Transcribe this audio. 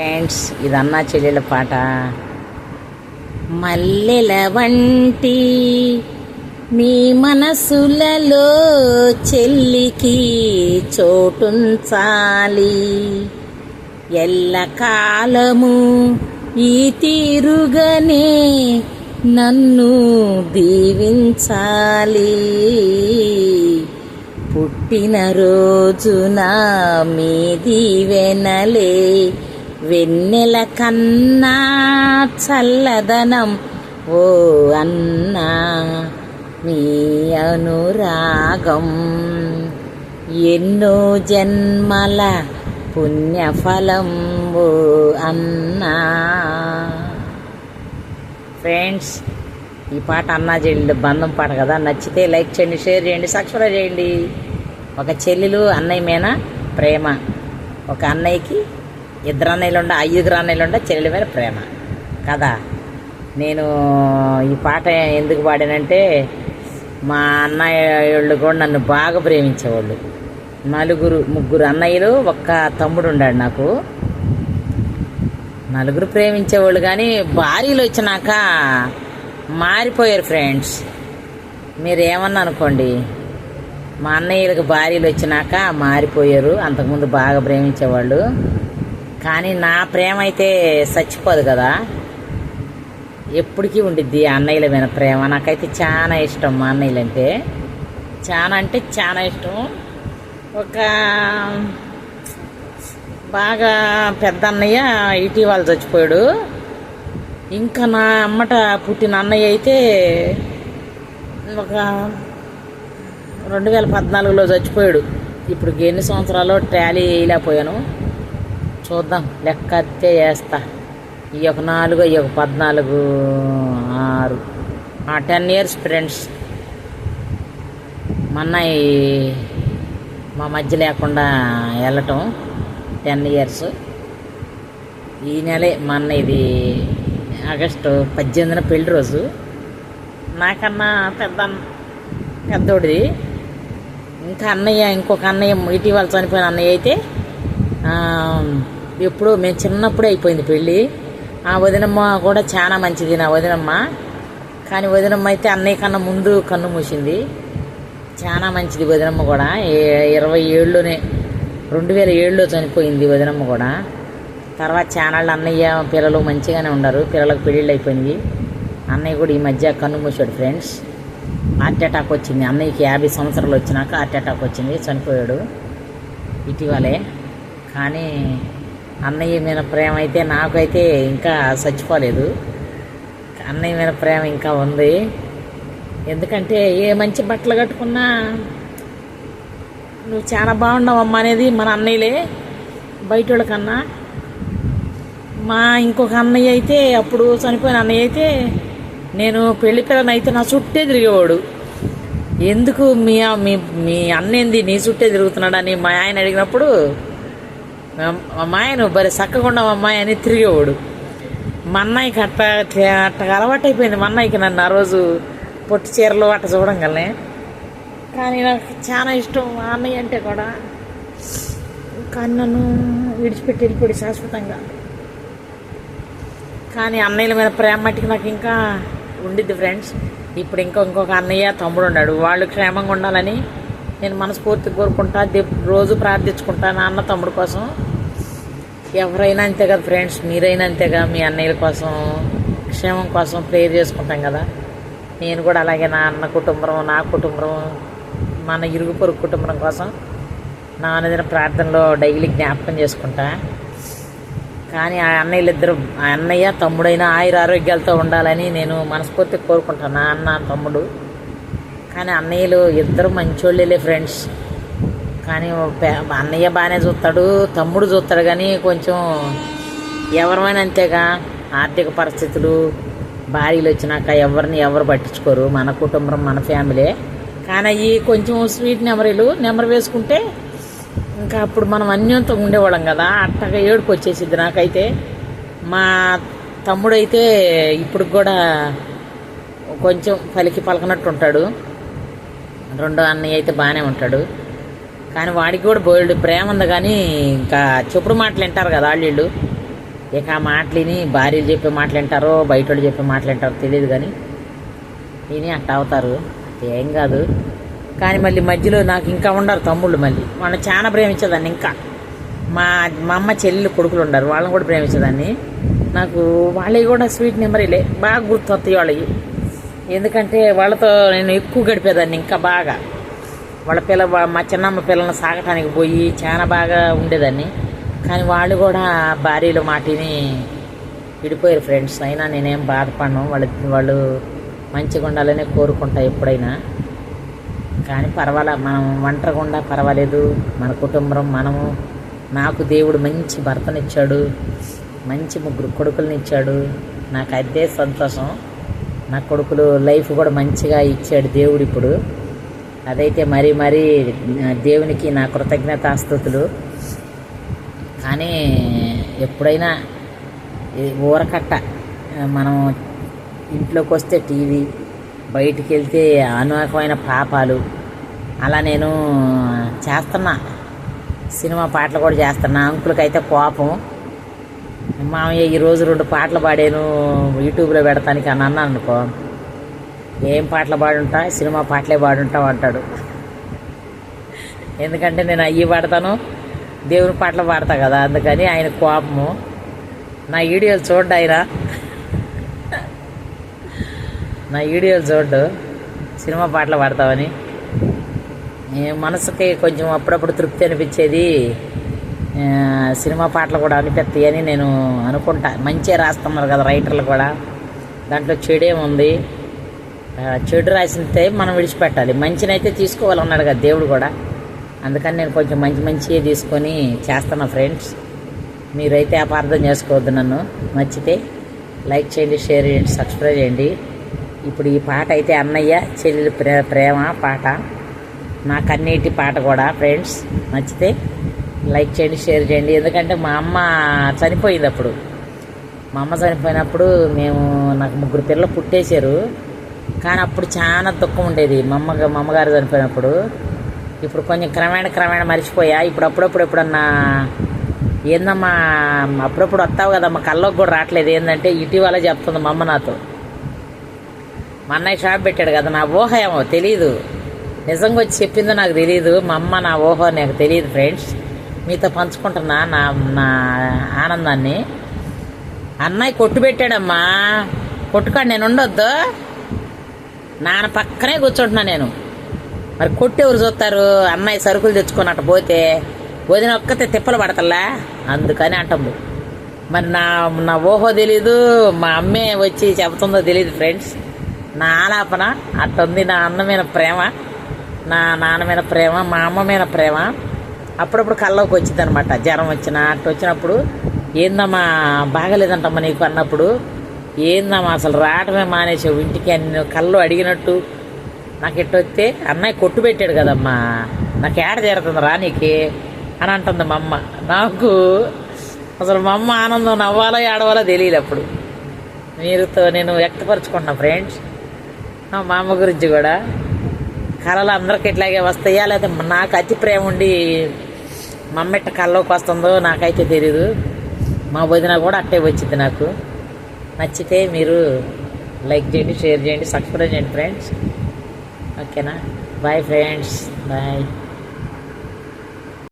Friends ఇది అన్నా చెల్లెల పాట. మల్లెల వంటి మీ మనసులలో చెల్లికి చోటుంచాలి. ఎల్లకాలము ఈ తీరుగానే నన్ను దీవించాలి. పుట్టినరోజున మీ దీవెనలే వెన్నెల కన్నా చల్లదనం ఓ అన్నా మీ అనురాగం. ఎన్నో జన్మల పుణ్యఫలం ఓ అన్నా. ఫ్రెండ్స్ ఈ పాట అన్నా చేయండి బంధం పాట కదా. నచ్చితే లైక్ చేయండి షేర్ చేయండి సబ్స్క్రైబ్ చేయండి. ఒక చెల్లెలు అన్నయ్య మీద ప్రేమ. ఒక అన్నయ్యకి ఇద్దరు అన్నయ్యలు ఉండ ఐదుగురు అన్నయ్యలు ఉండ చెల్లెల మీద ప్రేమ. కదా? నేను ఈ పాట ఎందుకు పాడానంటే మా అన్నయ్యళ్ళు కూడా నన్ను బాగా ప్రేమించేవాళ్ళు. నలుగురు ముగ్గురు అన్నయ్యలు ఒక్క తమ్ముడు ఉన్నాడు నాకు. నలుగురు ప్రేమించేవాళ్ళు కానీ భార్యలు వచ్చినాక మారిపోయారు ఫ్రెండ్స్. మీరు ఏమన్నా అనుకోండి మా అన్నయ్యలకు భార్యలు వచ్చినాక మారిపోయారు అంతకుముందు బాగా ప్రేమించేవాళ్ళు. కానీ నా ప్రేమ అయితే చచ్చిపోదు కదా. ఎప్పటికీ ఉండిద్ది అన్నయ్యల మీద ప్రేమ. నాకైతే చాలా ఇష్టం మా అన్నయ్యలు అంటే చాలా అంటే చాలా ఇష్టం. ఒక బాగా పెద్ద అన్నయ్య ఇటీవల చచ్చిపోయాడు. ఇంకా నా అమ్మట పుట్టిన అన్నయ్య అయితే ఒక రెండు వేల పద్నాలుగులో చచ్చిపోయాడు. ఇప్పుడు ఎన్ని సంవత్సరాలు టాలీ వేయలేకపోయాను. చూద్దాం. లెక్క అత్తే వేస్తా. ఈ ఒక నాలుగు ఈ ఒక పద్నాలుగు ఆరు. Ten years friends. మా అన్నయ్య మా మధ్య లేకుండా వెళ్ళటం టెన్ ఇయర్స్. ఈ నెలే మొన్న ఇది ఆగస్టు పద్దెనిమిదిన పెళ్ళి రోజు. నాకన్నా పెద్ద అన్న- పెద్దోడిది. ఇంకా అన్నయ్య ఇంకొక అన్నయ్య ఇటీవల చనిపోయిన అన్నయ్య అయితే ఎప్పుడో మేము చిన్నప్పుడే అయిపోయింది పెళ్ళి. ఆ వదినమ్మ కూడా చాలా మంచిది నా వదినమ్మ. కానీ వదినమ్మ అయితే అన్నయ్య కన్నా ముందు కన్ను మూసింది. చాలా మంచిది వదినమ్మ కూడా. ఇరవై ఏళ్ళలోనే రెండు వేల ఏడులో చనిపోయింది వదినమ్మ కూడా. తర్వాత ఛానళ్ళు అన్నయ్య పిల్లలు మంచిగానే ఉన్నారు. పిల్లలకు పెళ్ళిళ్ళు అయిపోయింది అన్నయ్య కూడా ఈ మధ్య కన్ను మూసాడు ఫ్రెండ్స్. హార్ట్ అటాక్ వచ్చింది. అన్నయ్యకి యాభై సంవత్సరాలు వచ్చినాక హార్ట్ అటాక్ వచ్చింది. చనిపోయాడు. ఇటీవలే. కానీ అన్నయ్య మీద ప్రేమ అయితే నాకైతే ఇంకా చచ్చిపోలేదు. అన్నయ్య మీద ప్రేమ ఇంకా ఉంది. ఎందుకంటే ఏ మంచి బట్టలు కట్టుకున్నా నువ్వు చాలా బాగున్నావమ్మా అనేది మన అన్నయ్యలే బయట వాళ్ళకన్నా మా ఇంకొక అన్నయ్య అయితే అప్పుడు చనిపోయిన అన్నయ్య అయితే నేను పెళ్ళి పిల్లని అయితే నా చుట్టే తిరిగేవాడు. ఎందుకు మీ మీ మీ అన్నేంది నీ చుట్టే తిరుగుతున్నాడని మా ఆయన అడిగినప్పుడు మా- ఆయన బరి చక్కగా ఉండవు అమ్మాయి అని తిరిగేవాడు. మా అన్నయ్యకి అట్ట అట్ట అలవాటు అయిపోయింది మా అన్నయ్యకి నన్ను ఆ రోజు పొట్టి చీరలు అట్ట చూడంగానే. కానీ నాకు చాలా ఇష్టం మా అన్నయ్య అంటే కూడా. కానీ నన్ను విడిచిపెట్టి వెళ్ళిపోయి శాశ్వతంగా. కానీ అన్నయ్యల మీద ప్రేమ మట్టికి నాకు ఇంకా ఉండిద్ది ఫ్రెండ్స్ ఇప్పుడు ఇంకా ఇంకొక అన్నయ్య తమ్ముడు ఉన్నాడు. వాళ్ళు క్షేమంగా ఉండాలని నేను మనస్ఫూర్తి కోరుకుంటా రోజు ప్రార్థించుకుంటా నాన్న తమ్ముడు కోసం. ఎవరైనా అంతే కదా ఫ్రెండ్స్ మీరైనా అంతేగా మీ అన్నయ్యల కోసం క్షేమం కోసం ప్రేయర్ చేసుకుంటాం కదా. నేను కూడా అలాగే నా అన్న కుటుంబం నా కుటుంబం మన ఇరుగు పొరుగు కుటుంబం కోసం నా అనుదిన ప్రార్థనలో డైలీ జ్ఞాపకం చేసుకుంటా. కానీ ఆ అన్నయ్యలు ఇద్దరు ఆ అన్నయ్య తమ్ముడైన ఆయుర ఆరోగ్యాలతో ఉండాలని నేను మనస్ఫూర్తి కోరుకుంటాను నా అన్న తమ్ముడు కానీ అన్నయ్యలు ఇద్దరు మంచోళ్ళే ఫ్రెండ్స్ కానీ అన్నయ్య బాగానే చూస్తాడు తమ్ముడు చూస్తాడు కానీ కొంచెం ఎవరమైనా అంతేగా. ఆర్థిక పరిస్థితులు భార్యలు వచ్చినాక ఎవరిని ఎవరు పట్టించుకోరు. మన కుటుంబం మన ఫ్యామిలీ కానీ అవి కొంచెం స్వీట్ నెమరీలు నెమరు వేసుకుంటే ఇంకా అప్పుడు మనం అన్యంతో ఉండేవాళ్ళం కదా. అట్టగా ఏడుపు వచ్చేసింది నాకైతే. మా తమ్ముడైతే ఇప్పుడు కూడా కొంచెం పలికి పలకనట్టు ఉంటాడు రెండో అన్నయ్య అయితే బాగానే ఉంటాడు. కానీ వాడికి కూడా బోల్డ్ ప్రేమ ఉంది కానీ ఇంకా చెప్పుడు మాటలు వింటారు కదా వాళ్ళు ఇక ఆ మాటలిని భార్యలు చెప్పే మాటలు వింటారో బయట వాళ్ళు చెప్పే మాటలు వింటారో తెలియదు కానీ విని అట్ట అవుతారు. ఏం కాదు. కానీ మళ్ళీ మధ్యలో నాకు ఇంకా ఉండరు తమ్ముళ్ళు మళ్ళీ. వాళ్ళని చాలా ప్రేమించేదాన్ని ఇంకా. మా మా అమ్మ చెల్లెలు కొడుకులు ఉండరు. వాళ్ళని కూడా ప్రేమించేదాన్ని. నాకు వాళ్ళవి కూడా స్వీట్ మెమరీలే బాగా గుర్తొస్తాయి వాళ్ళవి. ఎందుకంటే వాళ్ళతో నేను ఎక్కువ గడిపేదాన్ని ఇంకా బాగా. వాళ్ళ పిల్ల మా చిన్నమ్మ పిల్లల్ని సాగటానికి పోయి చాలా బాగా ఉండేదాన్ని. కానీ వాళ్ళు కూడా భార్యలు మాటిని విడిపోయారు ఫ్రెండ్స్. అయినా నేనేం బాధపడను. వాళ్ళు వాళ్ళు మంచిగా ఉండాలనే కోరుకుంటా ఎప్పుడైనా. కానీ పర్వాలే మనం ఒంటరిగా పర్వాలేదు. మన కుటుంబం మనము. నాకు దేవుడు మంచి భర్తనిచ్చాడు. మంచి ముగ్గురు కొడుకులనిచ్చాడు నాకు అదే సంతోషం. నా కొడుకులు లైఫ్ కూడా మంచిగా ఇచ్చాడు దేవుడు ఇప్పుడు. అదైతే మరీ మరీ దేవునికి నా కృతజ్ఞతాస్థుతులు. కానీ ఎప్పుడైనా ఊరకట్ట మనం ఇంట్లోకి వస్తే టీవీ బయటికి వెళ్తే అనువాకమైన పాపాలు. అలా నేను చేస్తున్నా. సినిమా పాటలు కూడా చేస్తున్నా. అంకులకి అయితే కోపం. మామయ్య ఈరోజు రెండు పాటలు పాడాను యూట్యూబ్లో పెడతానికి అని అన్నాను అనుకో ఏం పాటలు పాడుంటా? సినిమా పాటలే పాడుంటావు అంటాడు. ఎందుకంటే నేను అయ్యి పాడతాను దేవుని పాటలు పాడతా కదా అందుకని ఆయన కోపము. నా వీడియోలు చూడ్డు ఆయన. నా వీడియోలు చూడ్డు సినిమా పాటలు పాడతావని. మనసుకి కొంచెం అప్పుడప్పుడు తృప్తి అనిపించేది సినిమా పాటలు కూడా అనిపిస్తాయి అని నేను అనుకుంటా. మంచిగా రాస్తున్నారు కదా రైటర్లు కూడా. దాంట్లో చెడేముంది చెడు రాసితే మనం విడిచిపెట్టాలి. మంచినైతే తీసుకోవాలన్నాడు కదా దేవుడు కూడా. అందుకని నేను కొంచెం మంచి మంచిగా తీసుకొని చేస్తాను ఫ్రెండ్స్. మీరైతే అపార్థం చేసుకోవద్దు నన్ను. నచ్చితే లైక్ చేయండి షేర్ చేయండి సబ్స్క్రైబ్ చేయండి. ఇప్పుడు ఈ పాట అయితే అన్నయ్య చెల్లెలు ప్రే ప్రేమ పాట. నా కన్నీటి పాట కూడా ఫ్రెండ్స్. నచ్చితే లైక్ చేయండి షేర్ చేయండి. ఎందుకంటే మా అమ్మ చనిపోయింది అప్పుడు. మా అమ్మ చనిపోయినప్పుడు మేము నాకు ముగ్గురు పిల్లలు పుట్టేశారు. కానీ అప్పుడు చాలా దుఃఖం ఉండేది. మా అమ్మ మా అమ్మగారు చనిపోయినప్పుడు. ఇప్పుడు కొంచెం క్రమేణ క్రమేణ మర్చిపోయా. ఇప్పుడు అప్పుడప్పుడు ఎప్పుడన్నా ఏందమ్మా అప్పుడప్పుడు వస్తావు కదమ్మా కళ్ళకు కూడా రావట్లేదు. ఏంటంటే ఇటీవల చెప్తుంది మా అమ్మ నాతో. మా అన్నయ్య షాప్ పెట్టాడు కదా నా ఊహ ఏమో తెలీదు. నిజంగా వచ్చి చెప్పిందో నాకు తెలియదు మా అమ్మ నా ఊహ నాకు తెలియదు ఫ్రెండ్స్ మీతో పంచుకుంటున్నా నా నా ఆనందాన్ని. అన్నయ్య కొట్టు పెట్టాడమ్మా కొట్టుకాడు నేను ఉండొద్దు. నాన్న పక్కనే కూర్చుంటున్నా నేను. మరి కొట్టు ఎవరు చూస్తారు? అన్నయ్య సరుకులు తెచ్చుకొని అట్ట పోతే వదిన ఒక్కతే తిప్పలు పడతల్లా? అందుకని అంటుంది మరి నా నా ఊహో తెలీదు మా అమ్మే వచ్చి చెబుతుందో తెలియదు ఫ్రెండ్స్. నా ఆలాపన అట్టుంది నా అన్న మీద ప్రేమ నా నాన్న మీద ప్రేమ మా అమ్మ మీద ప్రేమ. అప్పుడప్పుడు కళ్ళలోకి వచ్చింది అనమాట జ్వరం వచ్చిన అట్టు వచ్చినప్పుడు ఏందమ్మా బాగలేదంటమ్మా నీకు అన్నప్పుడు ఏందమ్మా అసలు రావటమే మానేసావు ఇంటికి అన్ని కళ్ళు అడిగినట్టు నాకు ఎట్టు వస్తే అన్నయ్య కొట్టు పెట్టాడు కదమ్మా. నాకు ఏడ తీరుతుంది రా నీకు అని అంటుంది మా అమ్మ. నాకు అసలు మా అమ్మ ఆనందం నవ్వాలో ఏడవాలో తెలియదు అప్పుడు. మీరుతో నేను వ్యక్తపరచుకున్నా ఫ్రెండ్స్. మా అమ్మ గురించి కూడా కళలు అందరికి ఇట్లాగే వస్తాయా? లేకపోతే నాకు అతి ప్రేమ ఉండి మమ్మెట్ట కళ్ళలోకి వస్తుందో నాకైతే తెలీదు. మా వదిన కూడా అట్టే వచ్చింది నాకు. నచ్చితే మీరు లైక్ చేయండి షేర్ చేయండి సబ్స్క్రైబ్ చేయండి ఫ్రెండ్స్. ఓకేనా? Bye friends. బాయ్.